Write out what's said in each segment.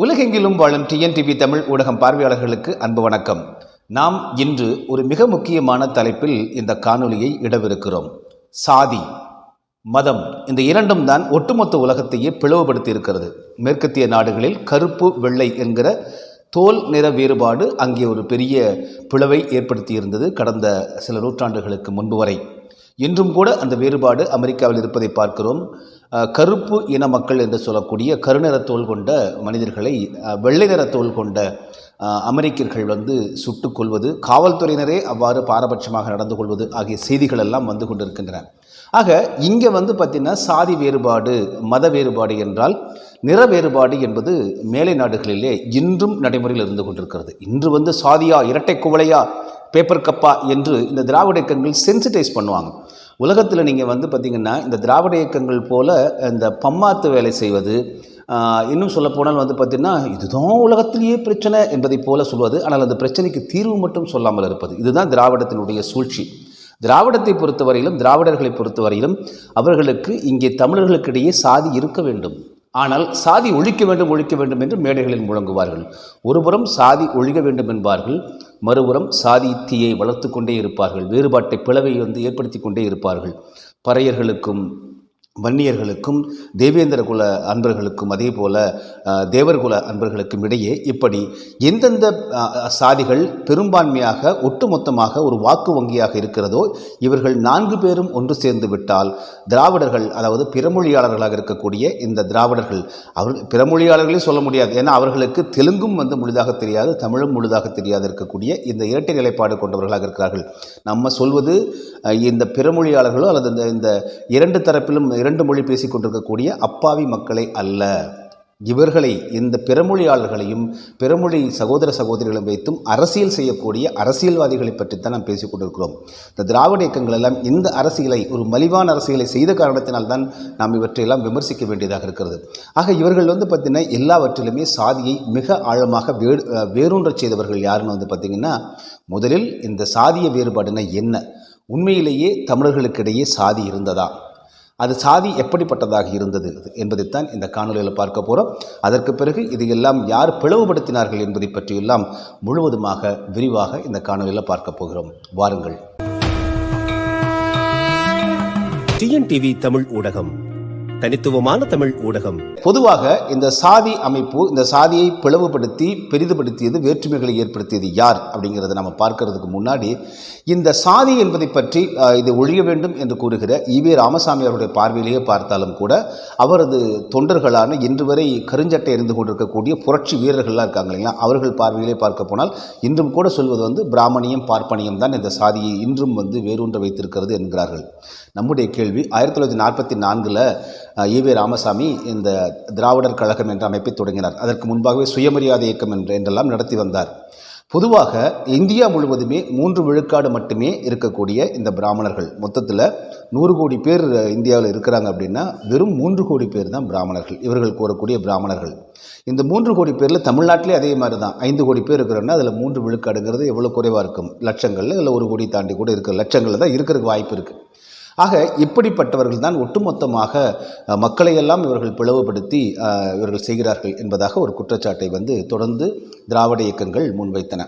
உலகெங்கிலும் வாழும் டிஎன்டிவி தமிழ் ஊடகம் பார்வையாளர்களுக்கு அன்பு வணக்கம். நாம் இன்று ஒரு மிக முக்கியமான தலைப்பில் இந்த காணொலியை இடவிருக்கிறோம். சாதி மதம் இந்த இரண்டும் தான் ஒட்டுமொத்த உலகத்தையே பிளவுபடுத்தி இருக்கிறது மேற்கத்திய நாடுகளில் கருப்பு வெள்ளை என்கிற தோல் நிற வேறுபாடு அங்கே ஒரு பெரிய பிளவை ஏற்படுத்தி இருந்தது கடந்த சில நூற்றாண்டுகளுக்கு முன்பு வரை. இன்றும் கூட அந்த வேறுபாடு அமெரிக்காவில் இருப்பதை பார்க்கிறோம். கருப்பு இன மக்கள் என்று சொல்லக்கூடிய கருநிற தோல் கொண்ட மனிதர்களை வெள்ளை நிற தோல் கொண்ட அமெரிக்கர்கள் வந்து சுட்டுக் கொள்வது காவல்துறையினரே அவ்வாறு பாரபட்சமாக நடந்து கொள்வது ஆகிய செய்திகள் எல்லாம் வந்து கொண்டிருக்கின்றன. ஆக இங்கே வந்து பார்த்திங்கன்னா சாதி வேறுபாடு மத வேறுபாடு என்றால் நிற வேறுபாடு என்பது மேலை நாடுகளிலே இன்றும் நடைமுறையில் இருந்து கொண்டிருக்கிறது. இன்று வந்து சாதியா இரட்டை குவளையா பேப்பர் கப்பா என்று இந்த திராவிட இயக்கங்கள் சென்சிட்டைஸ் பண்ணுவாங்க. உலகத்தில் நீங்கள் வந்து பார்த்திங்கன்னா இந்த திராவிட இயக்கங்கள் போல் இந்த பம்மாத்து வேலை செய்வது இன்னும் சொல்லப்போனால் வந்து பார்த்திங்கன்னா இதுதான் உலகத்திலேயே பிரச்சனை என்பதைப் போல சொல்வது. ஆனால் அந்த பிரச்சனைக்கு தீர்வு மட்டும் சொல்லாமல் இருப்பது. இதுதான் திராவிடத்தினுடைய சூழ்ச்சி. திராவிடத்தை பொறுத்தவரையிலும் திராவிடர்களை பொறுத்தவரையிலும் அவர்களுக்கு இங்கே தமிழர்களுக்கிடையே சாதி இருக்க வேண்டும். ஆனால் சாதி ஒழிக்க வேண்டும் ஒழிக்க வேண்டும் என்று மேடைகளில் முழங்குவார்கள். ஒருபுறம் சாதி ஒழிக்க வேண்டும் என்பார்கள். மறுபுறம் சாதி தீயை வளர்த்து கொண்டே இருப்பார்கள். வேறுபாட்டை பிளவை வந்து ஏற்படுத்தி கொண்டே இருப்பார்கள். பறையர்களுக்கும் வன்னியர்களுக்கும் தேவேந்திர குல அன்பர்களுக்கும் அதே போல் தேவர்குல அன்பர்களுக்கும் இடையே இப்படி எந்தெந்த சாதிகள் பெரும்பான்மையாக ஒட்டுமொத்தமாக ஒரு வாக்கு வங்கியாக இருக்கிறதோ இவர்கள் நான்கு பேரும் ஒன்று சேர்ந்து விட்டால் திராவிடர்கள் அதாவது பிறமொழியாளர்களாக இருக்கக்கூடிய இந்த திராவிடர்கள் அவர்கள் பிறமொழியாளர்களே சொல்ல முடியாது. ஏன்னா அவர்களுக்கு தெலுங்கும் வந்து முழுதாக தெரியாது தமிழும் முழுதாக தெரியாது இருக்கக்கூடிய இந்த இரட்டை நிலைப்பாடு கொண்டவர்களாக இருக்கிறார்கள். நம்ம சொல்வது இந்த பிறமொழியாளர்களோ அல்லது இந்த இந்த இரண்டு தரப்பிலும் இரண்டு மொழி பேசிக்கொண்டிருக்கக்கூடிய அப்பாவி மக்களை அல்ல. இவர்களை இந்த பிறமொழியாளர்களையும் பிறமொழி சகோதர சகோதரிகளும் வைத்தும் அரசியல் செய்யக்கூடிய அரசியல்வாதிகளை பற்றித்தான் நாம் பேசிக் கொண்டிருக்கிறோம் இந்த திராவிட இயக்கங்கள் எல்லாம் இந்த அரசியலை ஒரு மலிவான அரசியலை செய்த காரணத்தினால்தான் நாம் இவற்றையெல்லாம் விமர்சிக்க வேண்டியதாக இருக்கிறது. ஆக இவர்கள் வந்து பார்த்திங்கன்னா எல்லாவற்றிலுமே சாதியை மிக ஆழமாக வே வேரூன்ற செய்தவர்கள் யாருன்னு வந்து பார்த்திங்கன்னா முதலில் இந்த சாதிய வேறுபாடுனா என்ன? உண்மையிலேயே தமிழர்களுக்கிடையே சாதி இருந்ததா? அது சாதி எப்படிப்பட்டதாக இருந்தது என்பதைத்தான் இந்த காணொலியில் பார்க்க போகிறோம் அதற்கு பிறகு இது எல்லாம் யார் பிளவுபடுத்தினார்கள் என்பதை பற்றியெல்லாம் முழுவதுமாக விரிவாக இந்த காணொலியில் பார்க்க போகிறோம். வாருங்கள். டிஎன்டிவி தமிழ் ஊடகம் தனித்துவமான தமிழ் ஊடகம். பொதுவாக இந்த சாதி அமைப்பு இந்த சாதியை பிளவுபடுத்தி பெரிதுபடுத்தியது வேற்றுமைகளை ஏற்படுத்தியது யார் அப்படிங்கிறத நம்ம பார்க்கறதுக்கு முன்னாடி இந்த சாதி என்பதை பற்றி இது ஒழிய வேண்டும் என்று கூறுகிற ஈவே ராமசாமி அவருடைய பார்வையிலேயே பார்த்தாலும் கூட அவரது தொண்டர்களான இன்று வரை கருஞ்சட்டை எறிந்து கொண்டிருக்கக்கூடிய புரட்சி வீரர்கள்லாம் இருக்காங்க இல்லைங்களா? அவர்கள் பார்வையிலே பார்க்க போனால் இன்றும் கூட சொல்வது வந்து பிராமணியம் பார்ப்பனியம் தான் இந்த சாதியை இன்றும் வந்து வேரூன்ற வைத்திருக்கிறது என்கிறார்கள். நம்முடைய கேள்வி ஆயிரத்தி தொள்ளாயிரத்தி நாற்பத்தி நான்கில் ஈவே ராமசாமி இந்த திராவிடர் கழகம் என்ற அமைப்பை தொடங்கினார். அதற்கு முன்பாகவே சுயமரியாதை இயக்கம் என்று என்றெல்லாம் நடத்தி வந்தார். பொதுவாக இந்தியா முழுவதுமே மூன்று விழுக்காடு மட்டுமே இருக்கக்கூடிய இந்த பிராமணர்கள். மொத்தத்தில் நூறு கோடி பேர் இந்தியாவில் இருக்கிறாங்க அப்படின்னா வெறும் மூன்று கோடி பேர் தான் பிராமணர்கள். இவர்கள் கூறக்கூடிய பிராமணர்கள். இந்த மூன்று கோடி பேரில் தமிழ்நாட்டிலே அதே மாதிரி தான் ஐந்து கோடி பேர் இருக்கிறோன்னா அதில் மூன்று விழுக்காடுங்கிறது எவ்வளோ குறைவாக இருக்கும்? லட்சங்களில் இல்லை ஒரு கோடி தாண்டி கூட இருக்கிற லட்சங்களில் தான் இருக்கிறதுக்கு வாய்ப்பு இருக்குது ஆக இப்படிப்பட்டவர்கள் தான் ஒட்டுமொத்தமாக மக்களையெல்லாம் இவர்கள் பிளவுபடுத்தி இவர்கள் செய்கிறார்கள் என்பதாக ஒரு குற்றச்சாட்டை வந்து தொடர்ந்து திராவிட இயக்கங்கள் முன்வைத்தன.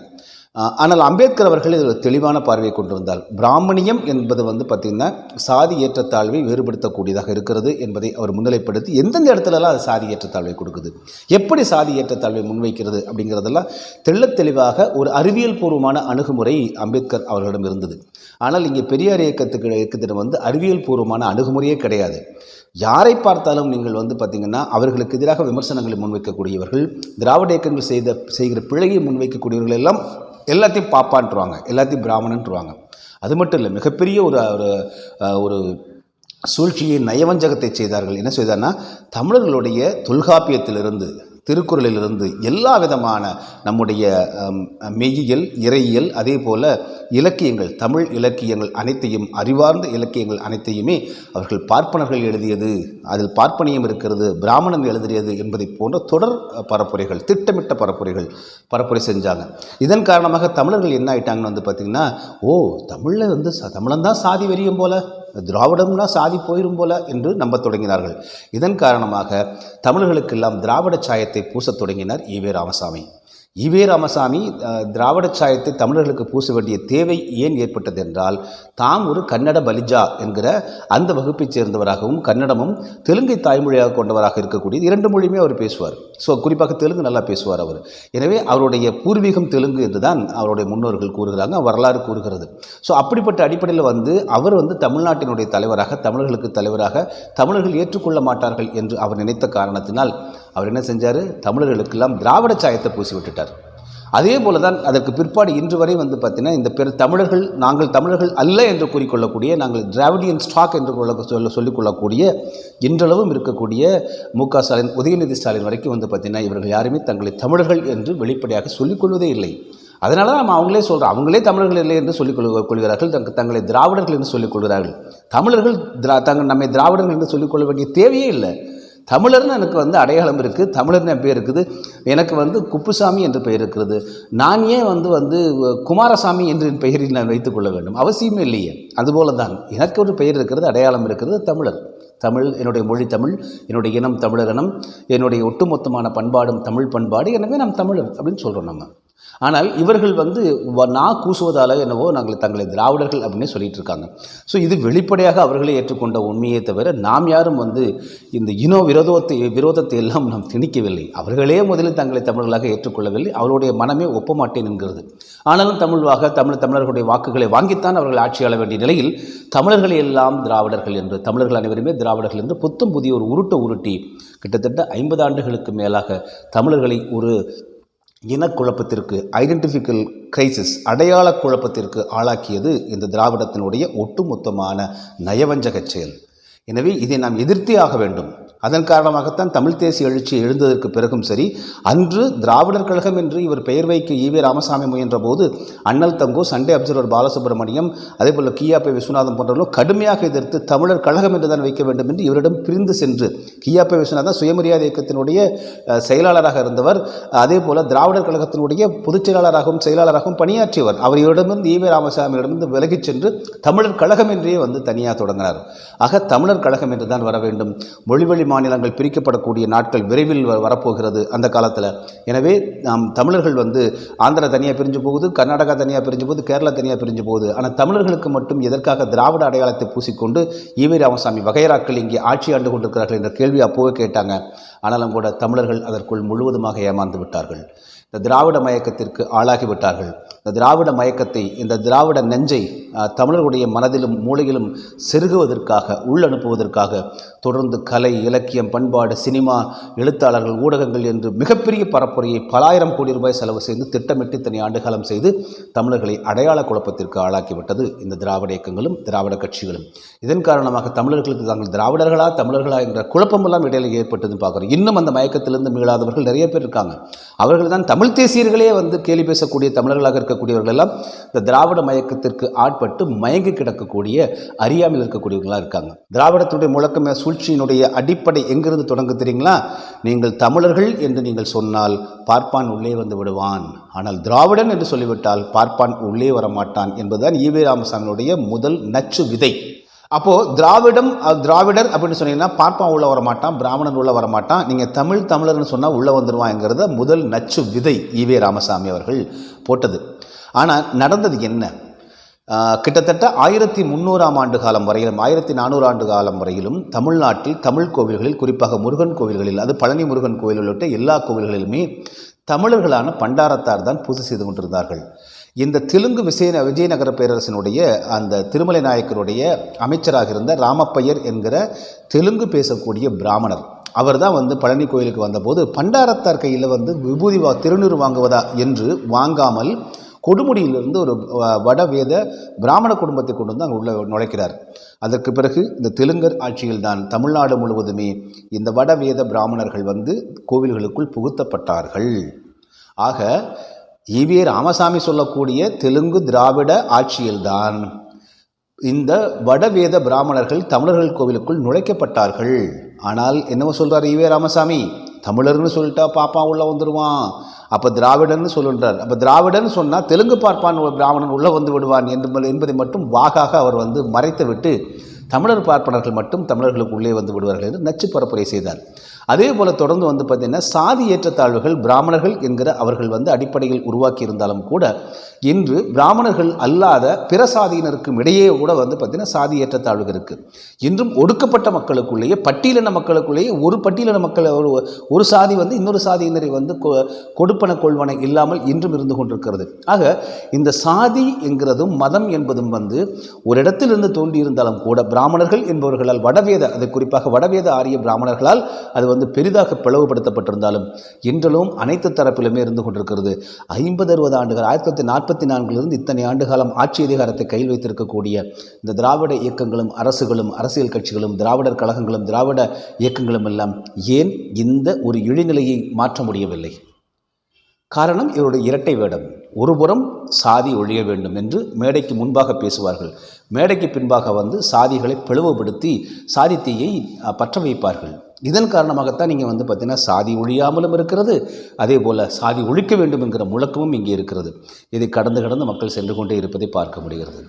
ஆனால் அம்பேத்கர் அவர்கள் இதில் தெளிவான பார்வையை கொண்டு வந்தார். பிராமணியம் என்பது வந்து பார்த்திங்கன்னா சாதி ஏற்றத்தாழ்வை வேறுபடுத்தக்கூடியதாக இருக்கிறது என்பதை அவர் முன்னிலைப்படுத்தி எந்தெந்த இடத்துலலாம் அது சாதி ஏற்றத்தாழ்வை கொடுக்குது? எப்படி சாதி ஏற்றத்தாழ்வை முன்வைக்கிறது அப்படிங்கிறதெல்லாம் தெள்ள தெளிவாக ஒரு அறிவியல் பூர்வமான அணுகுமுறை அம்பேத்கர் அவர்களிடம் இருந்தது. ஆனால் இங்கே பெரியார் இயக்கத்துக்கு இயக்கத்திடம் வந்து அறிவியல் பூர்வமான அணுகுமுறையே கிடையாது. யாரை பார்த்தாலும் நீங்கள் வந்து பார்த்திங்கன்னா அவர்களுக்கு எதிராக விமர்சனங்களை முன்வைக்கக்கூடியவர்கள் திராவிட இயக்கங்கள் செய்த செய்கிற பிழையை முன்வைக்கக்கூடியவர்கள் எல்லாம் எல்லாத்தையும் பாப்பான்ட்டுருவாங்க எல்லாத்தையும் பிராமணன்ட்டுருவாங்க அது மட்டும் இல்லை மிகப்பெரிய ஒரு ஒரு ஒரு சூழ்ச்சியை நயவஞ்சகத்தை செய்தார்கள். என்ன செய்தார்னா தமிழர்களுடைய தொல்காப்பியத்திலிருந்து திருக்குறளிலிருந்து எல்லா விதமான நம்முடைய மெய்யியல் இறையியல் அதே போல் இலக்கியங்கள் தமிழ் இலக்கியங்கள் அனைத்தையும் அறிவார்ந்த இலக்கியங்கள் அனைத்தையுமே அவர்கள் பார்ப்பனர்கள் எழுதியது. அதில் பார்ப்பனியம் இருக்கிறது பிராமணன் எழுதியது என்பதை போன்ற தொடர் பரப்புரைகள் திட்டமிட்ட பரப்புரைகள் பரப்புரை செஞ்சாங்க. இதன் காரணமாக தமிழர்கள் என்ன ஆயிட்டாங்கன்னு வந்து பார்த்திங்கன்னா ஓ தமிழில் வந்து ச- தமிழன் தான் சாதி வெறியும் போல. திராவிடம்னா சாதி போயிரும் போல என்று நம்பத் தொடங்கினார்கள். இதன் காரணமாக தமிழர்களுக்கெல்லாம் திராவிட சாயத்தை பூசத் தொடங்கினார் ஈவே ராமசாமி. இவே ராமசாமி திராவிட சாயத்தை தமிழர்களுக்கு பூச வேண்டிய தேவை ஏன் ஏற்பட்டது என்றால் தாம் ஒரு கன்னட பலிஜா என்கிற அந்த வகுப்பைச் சேர்ந்தவராகவும் கன்னடமும் தெலுங்கை தாய்மொழியாக கொண்டவராக இருக்கக்கூடிய இரண்டு மொழியுமே அவர் பேசுவார். ஸோ குறிப்பாக தெலுங்கு நல்லா பேசுவார் அவர். எனவே அவருடைய பூர்வீகம் தெலுங்கு என்று தான் அவருடைய முன்னோர்கள் கூறுகிறாங்க வரலாறு கூறுகிறது. ஸோ அப்படிப்பட்ட அடிப்படையில் வந்து அவர் வந்து தமிழ்நாட்டினுடைய தலைவராக தமிழர்களுக்கு தலைவராக தமிழர்கள் ஏற்றுக்கொள்ள மாட்டார்கள் என்று அவர் நினைத்த காரணத்தினால் அவர் என்ன செஞ்சார்? தமிழர்களுக்கெல்லாம் திராவிட சாயத்தை பூசி விட்டுட்டார். அதே போல தான் அதற்கு பிற்பாடு இன்று வரை வந்து பார்த்தீங்கன்னா இந்த பெரு தமிழர்கள் நாங்கள் தமிழர்கள் அல்ல என்று கூறிக்கொள்ளக்கூடிய நாங்கள் திராவிடியன் ஸ்டாக் என்று கொள்ள சொல்ல சொல்லிக்கொள்ளக்கூடிய இன்றளவும் இருக்கக்கூடிய மு க ஸ்டாலின் உதயநிதி ஸ்டாலின் வரைக்கும் வந்து பார்த்தீங்கன்னா இவர்கள் யாருமே தங்களை தமிழர்கள் என்று வெளிப்படையாக சொல்லிக்கொள்வதே இல்லை. அதனால தான் நம்ம அவங்களே சொல்கிறோம் அவங்களே தமிழர்கள் இல்லை என்று சொல்லிக் கொள்கிறார்கள் தங்க தங்களை திராவிடர்கள் என்று சொல்லிக் கொள்கிறார்கள். தமிழர்கள் திரா தங்கள் நம்மை திராவிடர்கள் என்று சொல்லிக்கொள்ள வேண்டிய தேவையே இல்லை. தமிழர்னு எனக்கு வந்து அடையாளம் இருக்குது தமிழர்னு என் பேர் இருக்குது. எனக்கு வந்து குப்புசாமி என்று பெயர் இருக்கிறது. நான் ஏன் வந்து வந்து குமாரசாமி என்று என் பெயரில் நான் வைத்துக்கொள்ள வேண்டும்? அவசியமே இல்லையே. அதுபோல தான் எனக்கு ஒரு பெயர் இருக்கிறது அடையாளம் இருக்கிறது தமிழர். தமிழ் என்னுடைய மொழி தமிழ் என்னுடைய இனம் தமிழர் இனம் என்னுடைய ஒட்டுமொத்தமான பண்பாடும் தமிழ் பண்பாடு எனவே நாம் தமிழர் அப்படின்னு சொல்கிறோம் நம்ம. ஆனால் இவர்கள் வந்து நா கூசுவதால் என்னவோ நாங்கள் தங்களை திராவிடர்கள் அப்படின்னு சொல்லிட்டு இருக்காங்க ஸோ இது வெளிப்படையாக அவர்களே ஏற்றுக்கொண்ட உண்மையே தவிர நாம் யாரும் வந்து இந்த இனோ விரோதத்தை விரோதத்தை எல்லாம் நாம் திணிக்கவில்லை. அவர்களே முதலில் தங்களை தமிழர்களாக ஏற்றுக்கொள்ளவில்லை. அவருடைய மனமே ஒப்ப மாட்டேன் என்கிறது. ஆனாலும் தமிழ்வாக தமிழ் தமிழர்களுடைய வாக்குகளை வாங்கித்தான் அவர்கள் ஆட்சி ஆள வேண்டிய நிலையில் தமிழர்கள் எல்லாம் திராவிடர்கள் என்று தமிழர்கள் அனைவருமே திராவிடர்கள் என்று புத்தம் புதிய ஒரு உருட்டை உருட்டி கிட்டத்தட்ட ஐம்பது ஆண்டுகளுக்கு மேலாக தமிழர்களை ஒரு இனக்குழப்பத்திற்கு ஐடென்டிஃபிக்கல் கிரைசிஸ் அடையாள குழப்பத்திற்கு ஆளாக்கியது இந்த திராவிடத்தினுடைய ஒட்டுமொத்தமான நயவஞ்சகச் செயல். எனவே இதை நாம் எதிர்த்தே ஆக வேண்டும். அதன் காரணமாகத்தான் தமிழ் தேசிய எழுச்சி எழுந்ததற்கு பிறகும் சரி அன்று திராவிடர் கழகம் என்று இவர் பெயர் வைக்க ஈவே ராமசாமி முயன்ற போது அண்ணல் தங்கோ சண்டே அப்சர்வர் பாலசுப்ரமணியம் அதேபோல் கியாபே விஸ்வநாதன் போன்றவர்களும் கடுமையாக எதிர்த்து தமிழர் கழகம் என்று தான் வைக்க வேண்டும் என்று இவரிடம் பிரிந்து சென்று கியாபே விஸ்வநாதன் சுயமரியாதை இயக்கத்தினுடைய செயலாளராக இருந்தவர் அதே போல திராவிடர் கழகத்தினுடைய பொதுச் செயலாளராகவும் செயலாளராகவும் பணியாற்றியவர். அவர் இவரிடமிருந்து ஈவே ராமசாமியிடமிருந்து விலகிச் சென்று தமிழர் கழகம் என்றே வந்து தனியாக தொடங்கினார். ஆக தமிழர் கழகம் என்று தான் வர வேண்டும். மொழிவழி மாநிலங்கள் பிரிக்கப்படக்கூடிய நாட்கள் விரைவில் வ- வரப்போகிறது அந்த காலத்தில். எனவே நாம் தமிழர்கள் வந்து ஆந்திரா தனியாக பிரிஞ்சு போகுது கர்நாடகா தனியாக பிரிஞ்சு போகுது கேரளா தனியாக பிரிஞ்சு போகுது. ஆனால் தமிழர்களுக்கு மட்டும் எதற்காக திராவிட அடையாளத்தை பூசிக்கொண்டு ஈவி ராமசாமி வகைராக்கள் இங்கே ஆட்சி ஆண்டு கொண்டிருக்கிறார்கள் என்ற கேள்வி அப்போவே கேட்டாங்க. ஆனாலும் கூட தமிழர்கள் அதற்குள் முழுவதுமாக ஏமாந்து விட்டார்கள். இந்த திராவிட மயக்கத்திற்கு ஆளாகிவிட்டார்கள் இந்த திராவிட மயக்கத்தை இந்த திராவிட நெஞ்சை தமிழர்களுடைய மனதிலும் மூளையிலும் செருகுவதற்காக உள்ளனுப்புவதற்காக தொடர்ந்து கலை இலக்கியம் பண்பாடு சினிமா எழுத்தாளர்கள் ஊடகங்கள் என்று மிகப்பெரிய பரப்புரையை பலாயிரம் கோடி ரூபாய் செலவு செய்து திட்டமிட்டு தனி ஆண்டுகாலம் செய்து தமிழர்களை அடையாள குழப்பத்திற்கு ஆளாக்கிவிட்டது இந்த திராவிட இயக்கங்களும் திராவிட கட்சிகளும். இதன் காரணமாக தமிழர்களுக்கு தாங்கள் திராவிடர்களா தமிழர்களா என்ற குழப்பமெல்லாம் இடையில ஏற்பட்டதுன்னு பார்க்குறோம். இன்னும் அந்த மயக்கத்திலிருந்து மீளாதவர்கள் நிறைய பேர் இருக்காங்க. அவர்கள் தான் தமிழ் தேசியர்களே வந்து கேலி பேசக்கூடிய தமிழர்களாக இருக்கக்கூடியவர்கள் எல்லாம் இந்த திராவிட மயக்கத்திற்கு ஆட்பட்டு மயங்கி கிடக்கக்கூடிய அறியாமல் இருக்கக்கூடியவர்களாக இருக்காங்க. திராவிடத்துடைய முழக்கமே சூழ்ச்சியினுடைய அடிப்படை எங்கிருந்து தொடங்க தெரியுங்களா? நீங்கள் தமிழர்கள் என்று நீங்கள் சொன்னால் பார்ப்பான் உள்ளே வந்து விடுவான். ஆனால் திராவிடன் என்று சொல்லிவிட்டால் பார்ப்பான் உள்ளே வரமாட்டான் என்பதுதான் ஈவே ராமசாமியுடைய முதல் நச்சு விதை. அப்போது திராவிடம் திராவிடர் அப்படின்னு சொன்னீங்கன்னா பார்ப்பான் உள்ளே வரமாட்டான் பிராமணன் உள்ளே வரமாட்டான். நீங்கள் தமிழ் தமிழர்னு சொன்னால் உள்ளே வந்துடுவாங்கிறத முதல் நச்சு விதை ஈவே ராமசாமி அவர்கள் போட்டது. ஆனால் நடந்தது என்ன? கிட்டத்தட்ட ஆயிரத்தி முந்நூறாம் ஆண்டு காலம் வரையிலும் ஆயிரத்தி நானூறு ஆண்டு காலம் வரையிலும் தமிழ்நாட்டில் தமிழ் கோவில்களில் குறிப்பாக முருகன் கோவில்களில் அது பழனி முருகன் கோவில் உள்ளிட்ட எல்லா கோவில்களிலுமே தமிழர்களான பண்டாரத்தார் தான் பூஜை செய்து கொண்டிருந்தார்கள். இந்த தெலுங்கு விசய விஜயநகர பேரரசனுடைய அந்த திருமலை நாயக்கருடைய அமைச்சராக இருந்த ராமப்பையர் என்கிற தெலுங்கு பேசக்கூடிய பிராமணர். அவர் தான் வந்து பழனி கோயிலுக்கு வந்தபோது பண்டாரத்தார் கையில் வந்து விபூதி வா திருநீர் வாங்குவதா என்று வாங்காமல் கொடுமுடியிலிருந்து ஒரு வடவேத பிராமண குடும்பத்தை கொண்டு வந்து அங்கே உள்ள நுழைக்கிறார். அதற்கு பிறகு இந்த தெலுங்கர் ஆட்சியில்தான் தமிழ்நாடு முழுவதுமே இந்த வடவேத பிராமணர்கள் வந்து கோவில்களுக்குள் புகுத்தப்பட்டார்கள். ஆக இவி ராமசாமி சொல்லக்கூடிய தெலுங்கு திராவிட ஆட்சியில்தான் இந்த வடவேத பிராமணர்கள் தமிழர்கள் கோவிலுக்குள் நுழைக்கப்பட்டார்கள். ஆனால் என்னவோ சொல்கிறார் இவே ராமசாமி? தமிழர்னு சொல்லிட்டா பாப்பா உள்ளே வந்துடுவான் அப்போ திராவிடன்னு சொல்லுன்றார். அப்போ திராவிடன்னு சொன்னால் தெலுங்கு பார்ப்பான் ஒரு பிராமணன் உள்ளே வந்து விடுவான் என்று என்பதை மட்டும் வாகாக அவர் வந்து மறைத்து விட்டு தமிழர் பார்ப்பனர்கள் மட்டும் தமிழர்களுக்கு உள்ளே வந்து விடுவார்கள் என்று நச்சு பரப்புரை செய்தார். அதே போல் தொடர்ந்து வந்து பார்த்திங்கன்னா சாதி ஏற்றத்தாழ்வுகள் பிராமணர்கள் என்கிற அவர்கள் வந்து அடிப்படையில் உருவாக்கி இருந்தாலும் கூட இன்று பிராமணர்கள் அல்லாத பிற சாதியினருக்கும் இடையே கூட வந்து பார்த்தீங்கன்னா சாதி ஏற்றத்தாழ்வு இருக்குது இன்றும் ஒடுக்கப்பட்ட மக்களுக்குள்ளேயே பட்டியலின மக்களுக்குள்ளேயே ஒரு பட்டியலின மக்கள் ஒரு ஒரு சாதி வந்து இன்னொரு சாதியினரை வந்து கொ- கொடுப்பன கொள்வன இல்லாமல் இன்றும் இருந்து கொண்டிருக்கிறது. ஆக இந்த சாதி என்கிறதும் மதம் என்பதும் வந்து ஒரு இடத்திலிருந்து தோன்றி இருந்தாலும் கூட பிராமணர்கள் என்பவர்களால் வடவேத அது குறிப்பாக வடவேத ஆரிய பிராமணர்களால் அது வந்து பெரிதாக பிளவுபடுத்தப்பட்டிருந்தாலும் இன்றலும் அனைத்து தரப்பிலுமே இருந்து கொண்டிருக்கிறது. ஐம்பது அறுபது ஆண்டுகள் ஆயிரத்தி தொள்ளாயிரத்தி நாற்பத்தி நான்கிலிருந்து இத்தனை ஆண்டு காலம் ஆட்சி அதிகாரத்தை கையில் வைத்திருக்கக்கூடிய இந்த திராவிட இயக்கங்களும் அரசுகளும் அரசியல் கட்சிகளும் திராவிடர் கழகங்களும் திராவிட இயக்கங்களும் எல்லாம் ஏன் இந்த ஒரு இழிநிலையை மாற்ற முடியவில்லை? காரணம் இவருடைய இரட்டை வேடம். ஒருபுறம் சாதி ஒழிய வேண்டும் என்று மேடைக்கு முன்பாக பேசுவார்கள். மேடைக்கு பின்பாக வந்து சாதிகளை பிளவுபடுத்தி சாதி தீயை பற்ற வைப்பார்கள். இதன் காரணமாகத்தான் நீங்கள் வந்து பார்த்திங்கன்னா சாதி ஒழியாமலும் இருக்கிறது அதே போல் சாதி ஒழிக்க வேண்டும் என்கிற முழக்கமும் இங்கே இருக்கிறது. இதை கடந்து கடந்து மக்கள் சென்று கொண்டே இருப்பதை பார்க்க முடிகிறது.